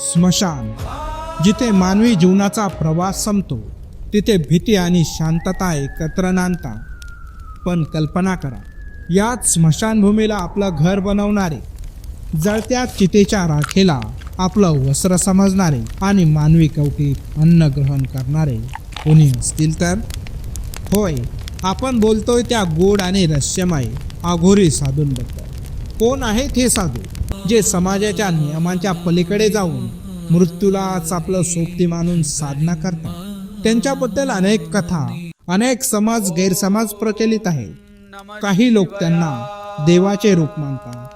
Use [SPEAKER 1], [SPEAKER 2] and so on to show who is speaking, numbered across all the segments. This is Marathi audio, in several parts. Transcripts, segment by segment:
[SPEAKER 1] स्मशान जिथे मानवी जीवनाचा प्रवास संपतो तिथे भीती आणि शांतता एकत्र नांदता पण कल्पना करा याच स्मशानभूमीला आपलं घर बनवणारे जळत्या चितेच्या राखेला आपलं वस्त्र समजणारे आणि मानवी कवटीत अन्न ग्रहण करणारे कोणी असतील तर? होय आपण बोलतोय त्या गोड आणि रहस्यमय आघोरी साधूंबद्दल. कोण आहेत हे साधू? जे समाजाच्या नियमांच्या पलीकडे जाऊन मृत्यूलाच आपलं सोबती मानून साधना करतात. त्यांच्याबद्दल अनेक कथा अनेक समाज गैरसमाज प्रचलित आहेत. काही लोक त्यांना देवाचे रूप मानतात.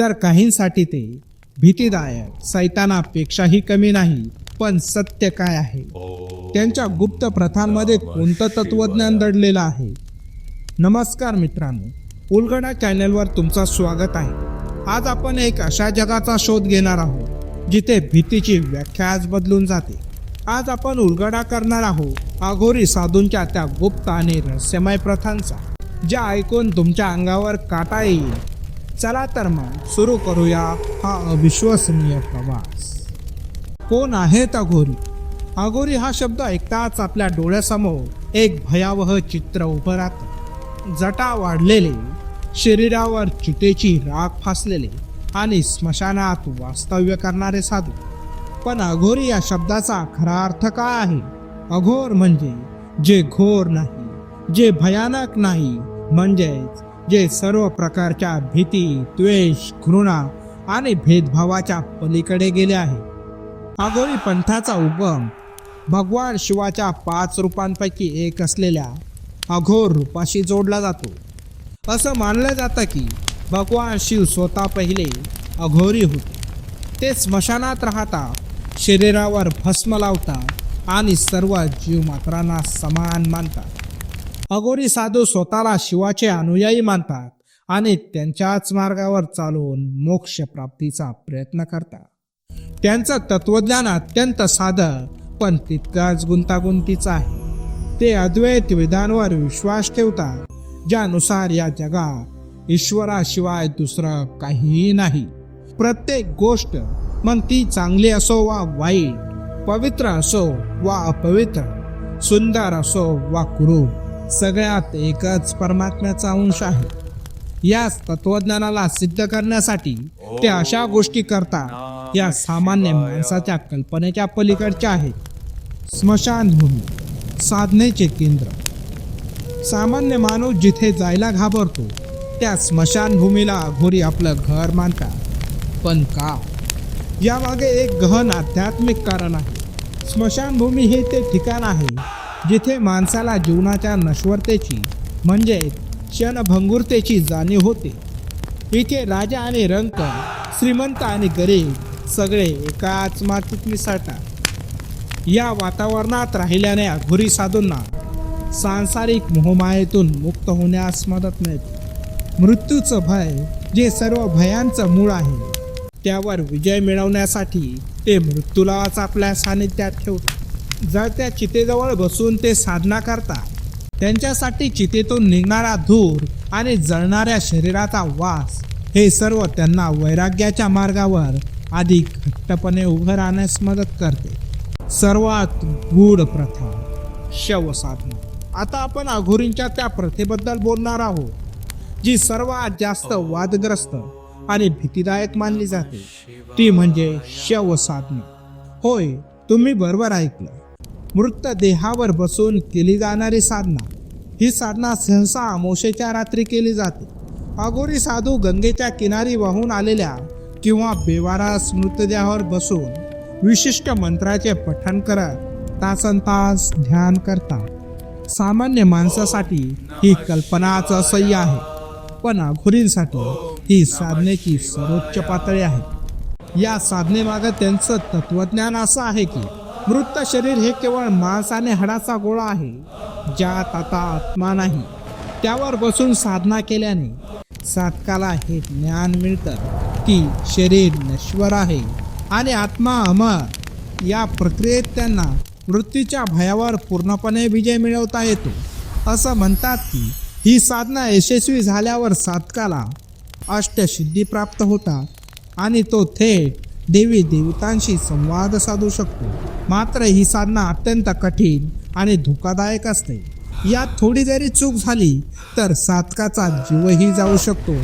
[SPEAKER 1] तर काहींसाठी ते भीतीदायक सैतानापेक्षाही कमी नाही पण सत्य काय आहे? त्यांच्या गुप्त प्रथांमध्ये कोणतं तत्वज्ञान दडलेलं आहे? नमस्कार मित्रांनो उलगडा चॅनलवर तुमचं स्वागत आहे. आज आपण एक अशा जगाचा शोध घेणार आहोत जिथे भीतीची व्याख्या आज बदलून जाते. आज आपण उलगडा करणार आहोत आघोरी साधूंच्या त्या गुप्त आणि रहस्यमय प्रथांचा ज्या ऐकून तुमच्या अंगावर काटा येईल. चला तर मग सुरू करूया हा अविश्वसनीय प्रवास. कोण आहेत अघोरी? अघोरी हा शब्द ऐकताच आपल्या डोळ्यासमोर एक भयावह चित्र उभं राहतं. जटा वाढलेले शरीरावर चितेची राख फासलेले आणि स्मशानात वास्तव्य करणारे साधू. पण अघोरी या शब्दाचा खरा अर्थ काय आहे? अघोर म्हणजे जे घोर नाही जे भयानक नाही म्हणजेच जे सर्व प्रकारच्या भीती द्वेष घृणा आणि भेदभावाच्या पलीकडे गेले आहे. अघोरी पंथाचा उगम भगवान शिवाच्या पाच रूपांपैकी एक असलेल्या अघोर रूपाशी जोडला जातो. असं मानलं जातं की भगवान शिव स्वतः पहिले अघोरी होते. ते स्मशानात राहता शरीरावर भस्म लावतात आणि सर्व जीवमात्रांना समान मानतात. अघोरी साधू स्वतःला शिवाचे अनुयायी मानतात आणि त्यांच्याच मार्गावर चालून मोक्ष प्राप्तीचा प्रयत्न करतात. त्यांचं तत्वज्ञान अत्यंत साधं पण तितकाच गुंतागुंतीचं आहे. ते अद्वैत विधानवर विश्वास ठेवतात ज्यानुसार या जगात ईश्वराशिवाय दुसरं काहीही नाही. प्रत्येक गोष्ट मग ती चांगली असो वा वाईट पवित्र असो वा अपवित्र सुंदर असो वा कुरूप सगळ्यात एकच परमात्म्याचा अंश आहे. याच तत्वज्ञानाला सिद्ध करण्यासाठी ते अशा गोष्टी करतात या सामान्य माणसाच्या कल्पनेच्या पलीकडच्या आहेत. स्मशानभूमी साधनेचे केंद्र. सामान्य माणूस जिथे जायला घाबरतो त्या स्मशानभूमीला अघोरी आपलं घर मानतात. पण का? यामागे एक गहन आध्यात्मिक कारण आहे. स्मशानभूमी हे ते ठिकाण आहे जिथे माणसाला जीवनाच्या नश्वरतेची म्हणजे क्षणभंगुरतेची जाणीव होते. इथे राजा आणि रंक श्रीमंत आणि गरीब सगळे एकाच मातीत मिसळतात. या वातावरणात राहिल्याने अघोरी साधूंना सांसारिक मोहमायेतून मुक्त होण्यास मदत मिळते. मृत्यूचं भय जे सर्व भयांचं मूळ आहे त्यावर विजय मिळवण्यासाठी ते मृत्यूलाच आपल्या सानिध्यात ठेवतात. जळत्या चितेजवळ बसून ते साधना करतात त्यांच्यासाठी चितेतून निघणारा धूर आणि जळणाऱ्या शरीराचा वास हे सर्व त्यांना वैराग्याच्या मार्गावर अधिक घट्टपणे उभं राहण्यास मदत करते. सर्वात गूढ प्रथा शव साधना आता आपण अघोरींच्या त्या प्रथेबद्दल बोलणार आहोत जी सर्वात जास्त वादग्रस्त आणि भीतीदायक मानली जाते. ती म्हणजे शव साधना होय तुम्ही बरोबर ऐकलं. मृतदेहावर बसून केली जाणारी साधना. ही साधना सहसा अमोशेच्या रात्री केली जाते. अघोरी साधू गंगेच्या किनारी वाहून आलेल्या किंवा बेवारास मृतदेहावर बसून विशिष्ट मंत्राचे पठण करत तासन तास ध्यान करतात. सामान्य माणसासाठी ही कल्पनाच असह्य आहे. पण अघोरींसाठी ही साधनेची सर्वोच्च पातळी आहे. या साधनेमागे त्यांचं तत्वज्ञान असं आहे की मृत शरीर हे केवळ मांस आणि हाडाचा गोळा आहे ज्यात आता आत्मा नाही. त्यावर बसून साधना केल्याने साधकाला हे ज्ञान मिळतं की शरीर नश्वर आहे आणि आत्मा अमर. या प्रक्रियेत त्यांना मृत्यूच्या भयावर पूर्णपणे विजय मिळवता येतो. असं म्हणतात की ही साधना यशस्वी झाल्यावर साधकाला अष्टसिद्धी प्राप्त होतात आणि तो थेट देवी देवतांशी संवाद साधू शकतो. मात्र ही साधना अत्यंत कठीण आणि धोकादायक असते. यात थोडी जरी चूक झाली तर साधकाचा जीवही जाऊ शकतो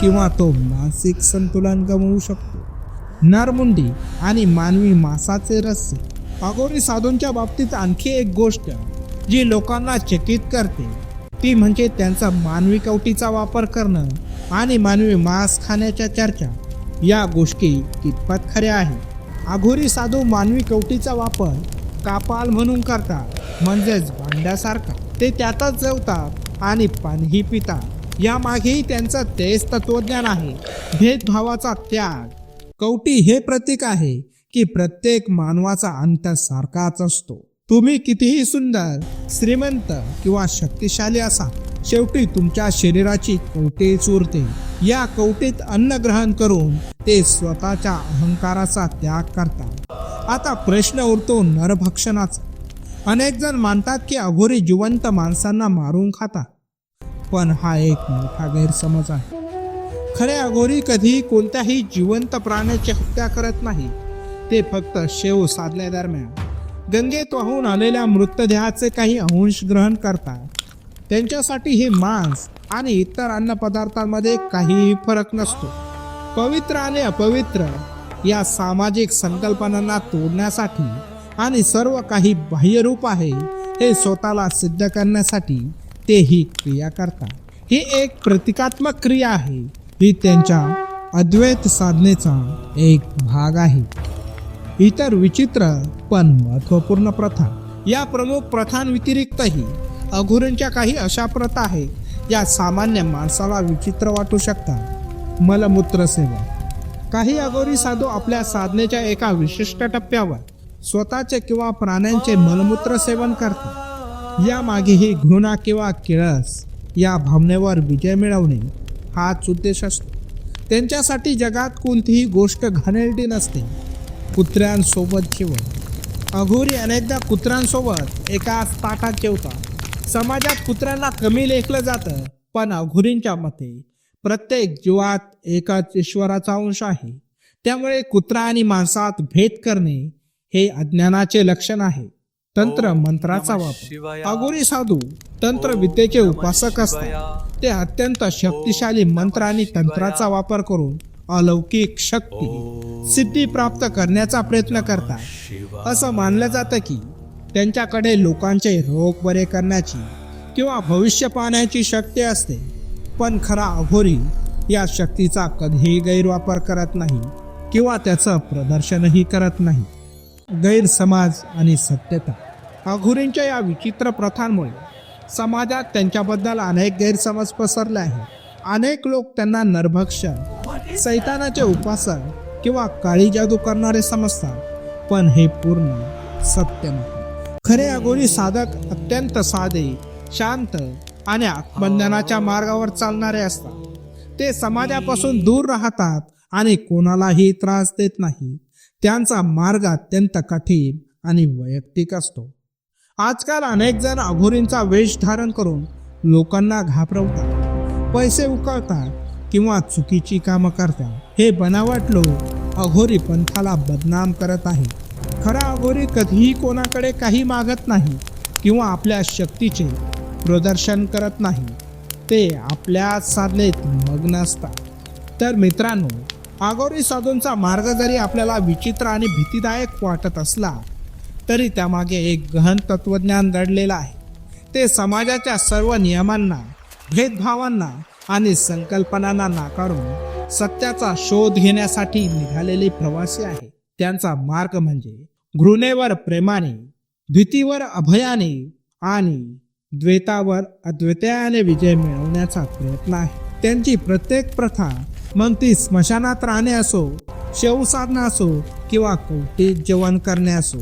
[SPEAKER 1] किंवा तो मानसिक संतुलन गमवू शकतो. नरमुंडी आणि मानवी मासाचे रस्से अगोरी साधूंच्या बाबतीत आणखी एक गोष्ट जी लोकांना चकित करते ती म्हणजे त्यांचा मानवी कवटीचा वापर करणं आणि मानवी मांस खाण्याच्या चर्चा. या गोष्टी कितपत खऱ्या आहेत? अघोरी साधू मानवी कवटीचा वापर कापाल म्हणून करतात म्हणजेच भांड्यासारखा. ते त्यातच जेवतात आणि पाणीही पितात. यामागेही त्यांचं तेच तत्वज्ञान आहे. भेदभावाचा त्याग. कवटी हे प्रतीक आहे की प्रत्येक मानवाचा अंत सारखाच असतो. तुम्ही कितीही सुंदर श्रीमंत किंवा शक्तिशाली असा शेवटी तुमच्या शरीराची कवटी उरते या कवटीत अन्न ग्रहण करून ते स्वतःच्या अहंकाराचा त्याग करतात. आता प्रश्न उरतो नरभक्षणाचा. अनेक जण मानतात की अघोरी जिवंत माणसांना मारून खातात. पण हा एक मोठा गैरसमज आहे. खरे अघोरी कधी कोणत्याही जिवंत प्राण्याची हत्या करत नाही. ते फक्त शेव साधल्यादरम्यान. गंगेत वाहून आलेल्या मृतदेहाचे काही अंश ग्रहण करतात. त्यांच्यासाठी हे मांस आणि इतर अन्नपदार्थांमध्ये काहीही फरक नसतो. पवित्र आणि अपवित्र या सामाजिक संकल्पनांना तोडण्यासाठी आणि सर्व काही बाह्यरूप आहे हे स्वतःला सिद्ध करण्यासाठी ते ही क्रिया करतात. ही एक प्रतिकात्मक क्रिया आहे. ही त्यांच्या अद्वैत साधनेचा एक भाग आहे. इतर विचित्र पण महत्त्वपूर्ण प्रथा. या प्रमुख प्रथांव्यतिरिक्तही अघोरींच्या काही अशा प्रथा आहेत या सामान्य माणसाला विचित्र वाटू शकतात. मलमूत्र सेवा काही अघोरी साधू आपल्या साधनेच्या एका विशिष्ट टप्प्यावर स्वतःचे किंवा प्राण्यांचे मलमूत्र सेवन करतात. यामागेही घृणा किंवा किळस या भावनेवर विजय मिळवणे हाच उद्देश असतो. त्यांच्यासाठी जगात कोणतीही गोष्ट घाणेरडी नसते. कुत्र्यांसोबत जेवण अघोरी अनेकदा कुत्र्यांसोबत एकाच ताटात जेवतात. समाजात कुत्र्यांना कमी लेखलं जातं पण अघोरींच्या मते प्रत्येक जीवात एकाच ईश्वराचा अंश आहे. त्यामुळे कुत्रा आणि माणसात भेद करणे हे अज्ञानाचे लक्षण आहे. तंत्र मंत्राचा वापर. अघोरी साधू तंत्र विद्येचे उपासक असतात. ते अत्यंत शक्तिशाली मंत्र आणि तंत्राचा वापर करून अलौकिक शक्ती सिद्धी प्राप्त करण्याचा प्रयत्न करतात. असं मानलं जातं की त्यांच्याकडे लोकांचे रोग बरे करण्याची किंवा भविष्य पाहण्याची शक्ती असते. पण खरा अघोरी या शक्तीचा कधीही गैरवापर करत नाही किंवा त्याचं प्रदर्शनही करत नाही. गैरसमाज आणि सत्यता अघोरींच्या या विचित्र प्रथांमुळे समाजात त्यांच्याबद्दल अनेक गैरसमज पसरले आहेत. अनेक लोक त्यांना नरभक्षण सैतानाचे उपासक किंवा काळी जादू करणारे समजतात पण हे पूर्ण सत्य नाही. खरे अघोरी साधक अत्यंत साधे शांत आणि आत्मज्ञानाच्या मार्गावर चालणारे असतात. ते समाजापासून दूर राहतात आणि कोणालाही त्रास देत नाही. त्यांचा मार्ग अत्यंत कठीण आणि वैयक्तिक असतो. आजकाल अनेक जण अघोरींचा वेश धारण करून लोकांना घाबरवतात. पैसे उकळतात किंवा चुकीची कामं करतात हे बनावट लोक अघोरी पंथाला बदनाम करत आहे. खरा अघोरी कधीही कोणाकडे काही मागत नाही किंवा आपल्या शक्तीचे प्रदर्शन करत नाही. ते आपल्या साधनेत मग्न असतात. तर मित्रांनो आगोरी साधूंचा मार्ग जरी आपल्याला विचित्र आणि भीतीदायक वाटत असला तरी त्यामागे एक गहन तत्वज्ञान दडलेलं आहे. ते समाजाच्या सर्व नियमांना भेदभावांना आणि संकल्पनांना नाकारून सत्याचा शोध घेण्यासाठी निघालेले प्रवासी आहे त्यांचा मार्ग म्हणजे घृणेवर प्रेमाने भीतीवर अभयाने आणि द्वैतावर अद्वैताने विजय मिळवण्याचा प्रयत्न आहे. त्यांची प्रत्येक प्रथा मग ती स्मशानात राहणे असो शेव असो किंवा कवटीत जेवण करणे असो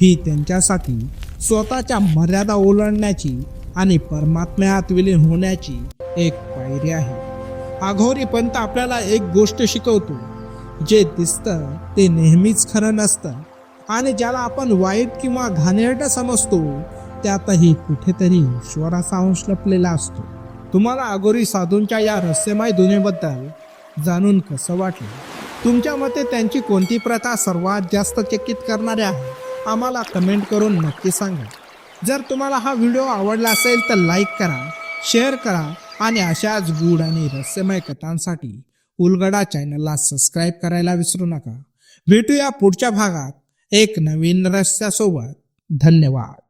[SPEAKER 1] ही त्यांच्यासाठी स्वतःच्या मर्यादा ओलांडण्याची आणि परमात्म्यात विलीन होण्याची एक पायरी आहे. आघोरी पंत आपल्याला एक गोष्ट शिकवतो. जे दिसतं ते नेहमीच खरं नसतं. आणि ज्याला आपण वाईट किंवा घाणेरडं समजतो त्यातही कुठेतरी ईश्वराचा अंश लपलेला असतो. तुम्हाला आगोरी साधूंच्या या रहस्यमय दुनियेबद्दल जाणून कसं वाटलं? तुमच्या मते त्यांची कोणती प्रथा सर्वात जास्त चकित करणारी आहे? आम्हाला कमेंट करून नक्की सांगा. जर तुम्हाला हा व्हिडिओ आवडला असेल तर लाईक करा शेअर करा आणि अशाच गूढ आणि रहस्यमय कथांसाठी उलगडा चॅनलला सबस्क्राईब करायला विसरू नका. भेटूया पुढच्या भागात. एक नवीन रहस्यासोबत. धन्यवाद.